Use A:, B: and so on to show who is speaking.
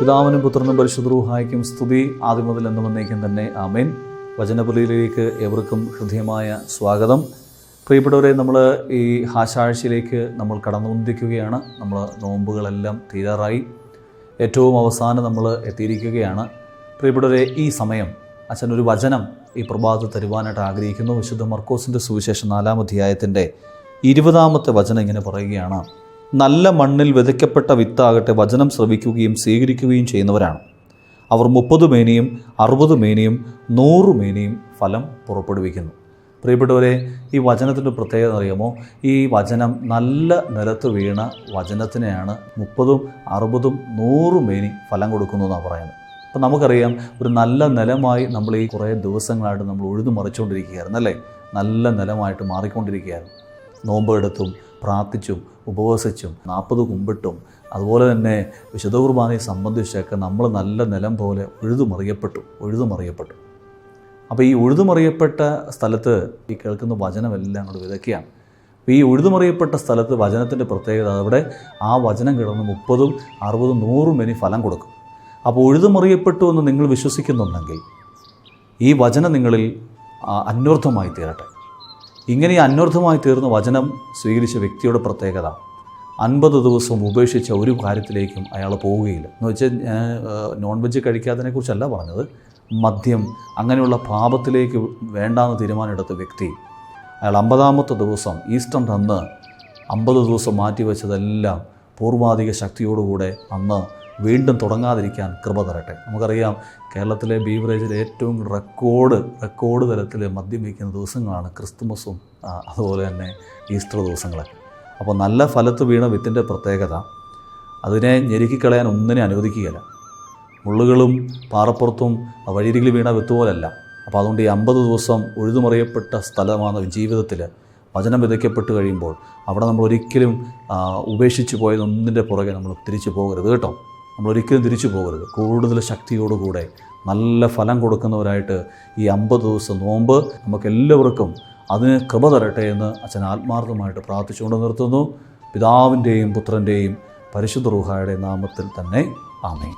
A: പിതാവിനും പുത്രനും പരിശുദ്രൂഹായ്ക്കും സ്തുതി. ആദ്യം മുതൽ എന്ന് വന്നേക്കും തന്നെ ആമേൻ. വചനപുലിയിലേക്ക് ഏവർക്കും ഹൃദ്യമായ സ്വാഗതം. പ്രിയപ്പെട്ടവരെ നമ്മൾ ഈ ഹാശാഴ്ചയിലേക്ക് നമ്മൾ കടന്നുകൊണ്ടിരിക്കുകയാണ് നമ്മൾ നോമ്പുകളെല്ലാം തീരാറായി. ഏറ്റവും അവസാനം നമ്മൾ എത്തിയിരിക്കുകയാണ്. പ്രിയപ്പെട്ടവരെ ഈ സമയം അച്ഛൻ ഒരു വചനം ഈ പ്രഭാതത്തിൽ തരുവാനായിട്ട് ആഗ്രഹിക്കുന്നു. വിശുദ്ധ മർക്കോസിന്റെ സുവിശേഷം നാലാം അധ്യായത്തിന്റെ ഇരുപതാമത്തെ വചനം ഇങ്ങനെ പറയുകയാണ്. നല്ല മണ്ണിൽ വിതയ്ക്കപ്പെട്ട വിത്താകട്ടെ വചനം ശ്രവിക്കുകയും സ്വീകരിക്കുകയും ചെയ്യുന്നവരാണ്. അവർ മുപ്പത് മേനിയും അറുപത് മേനിയും നൂറ് മേനിയും ഫലം പുറപ്പെടുവിക്കുന്നു. പ്രിയപ്പെട്ടവരെ ഈ വചനത്തിന്റെ പ്രത്യേകത അറിയാമോ? ഈ വചനം നല്ല നിലത്ത് വീണ വചനത്തിനെയാണ് മുപ്പതും അറുപതും നൂറും മേനി ഫലം കൊടുക്കുന്നു എന്നാണ് പറയുന്നത്. അപ്പം നമുക്കറിയാം ഒരു നല്ല നിലമായി നമ്മൾ ഈ കുറേ ദിവസങ്ങളായിട്ട് നമ്മൾ ഉഴുതു മറിച്ചുകൊണ്ടിരിക്കുകയായിരുന്നു അല്ലേ? നല്ല നിലമായിട്ട് മാറിക്കൊണ്ടിരിക്കുകയായിരുന്നു. നോമ്പ് എടുത്തും പ്രാർത്ഥിച്ചും ഉപവസിച്ചും നാൽപ്പത് കുമ്പിട്ടും അതുപോലെ തന്നെ വിശുദ്ധ കുർബാനയെ സംബന്ധിച്ചൊക്കെ നമ്മൾ നല്ല നിലം പോലെ ഉഴുതുമറിയപ്പെട്ടു ഉഴുതുമറിയപ്പെട്ടു. അപ്പോൾ ഈ ഉഴുതുമറിയപ്പെട്ട സ്ഥലത്ത് ഈ കേൾക്കുന്ന വചനമെല്ലാം കൂടെ വിതയ്ക്കുകയാണ്. അപ്പോൾ ഈ ഉഴുതുമറിയപ്പെട്ട സ്ഥലത്ത് വചനത്തിന്റെ പ്രത്യേകത അവിടെ ആ വചനം കിടന്ന് മുപ്പതും അറുപതും നൂറും ഇനി ഫലം കൊടുക്കും. അപ്പോൾ ഉഴുതുമറിയപ്പെട്ടു എന്ന് നിങ്ങൾ വിശ്വസിക്കുന്നുണ്ടെങ്കിൽ ഈ വചനം നിങ്ങളിൽ അന്വർത്ഥമായി തീരട്ടെ. ഇങ്ങനെ അന്വർത്ഥമായി തീർന്ന വചനം സ്വീകരിച്ച വ്യക്തിയുടെ പ്രത്യേകത. അൻപത് ദിവസം ഉപേക്ഷിച്ച ഒരു കാര്യത്തിലേക്കും അയാൾ പോവുകയില്ല. എന്ന് വെച്ചാൽ നോൺ വെജ് കഴിക്കാത്തതിനെക്കുറിച്ചല്ല പറഞ്ഞത്. മദ്യം അങ്ങനെയുള്ള പാപത്തിലേക്ക് വേണ്ടാന്ന് തീരുമാനമെടുത്ത വ്യക്തി അയാൾ അമ്പതാമത്തെ ദിവസം ഈസ്റ്റർ അന്ന് അമ്പത് ദിവസം മാറ്റിവെച്ചതെല്ലാം പൂർവാധിക ശക്തിയോടുകൂടെ അന്ന് വീണ്ടും തുടങ്ങാതിരിക്കാൻ കൃപ തരട്ടെ. നമുക്കറിയാം കേരളത്തിലെ ബീവറേജിൽ ഏറ്റവും റെക്കോർഡ് റെക്കോർഡ് തലത്തിൽ മദ്യം വയ്ക്കുന്ന ദിവസങ്ങളാണ് ക്രിസ്തുമസും അതുപോലെ തന്നെ ഈസ്റ്റർ ദിവസങ്ങളൊക്കെ അപ്പോൾ നല്ല ഫലത്ത് വീണ വിത്തിന്റെ പ്രത്യേകത അതിനെ ഞെരുക്കിക്കളയാൻ ഒന്നിനെ അനുവദിക്കുകയില്ല. മുള്ളുകളും പാറപ്പുറത്തും വഴിയരികിൽ വീണ വിത്ത് പോലല്ല. അപ്പോൾ അതുകൊണ്ട് ഈ അമ്പത് ദിവസം ഉഴുതുമറിയപ്പെട്ട സ്ഥലമാണ് ജീവിതത്തിൽ വചനം വിതയ്ക്കപ്പെട്ട് കഴിയുമ്പോൾ അവിടെ നമ്മൾ ഒരിക്കലും ഉപേക്ഷിച്ച് പോയതൊന്നിന്റെ പുറകെ നമ്മൾ തിരിച്ചു പോകരുത് കേട്ടോ. നമ്മൾ ഒരിക്കലും തിരിച്ചു പോകരുത്. കൂടുതൽ ശക്തിയോടുകൂടെ നല്ല ഫലം കൊടുക്കുന്നവരായിട്ട് ഈ അമ്പത് ദിവസം നോമ്പ് നമുക്കെല്ലാവർക്കും അതിന് കൃപ തരട്ടെ എന്ന് അച്ഛൻ ആത്മാർത്ഥമായിട്ട് പ്രാർത്ഥിച്ചുകൊണ്ട് നിർത്തുന്നു. പിതാവിന്റെയും പുത്രന്റെയും പരിശുദ്ധ റൂഹായുടെ നാമത്തിൽ തന്നെ ആമേൻ.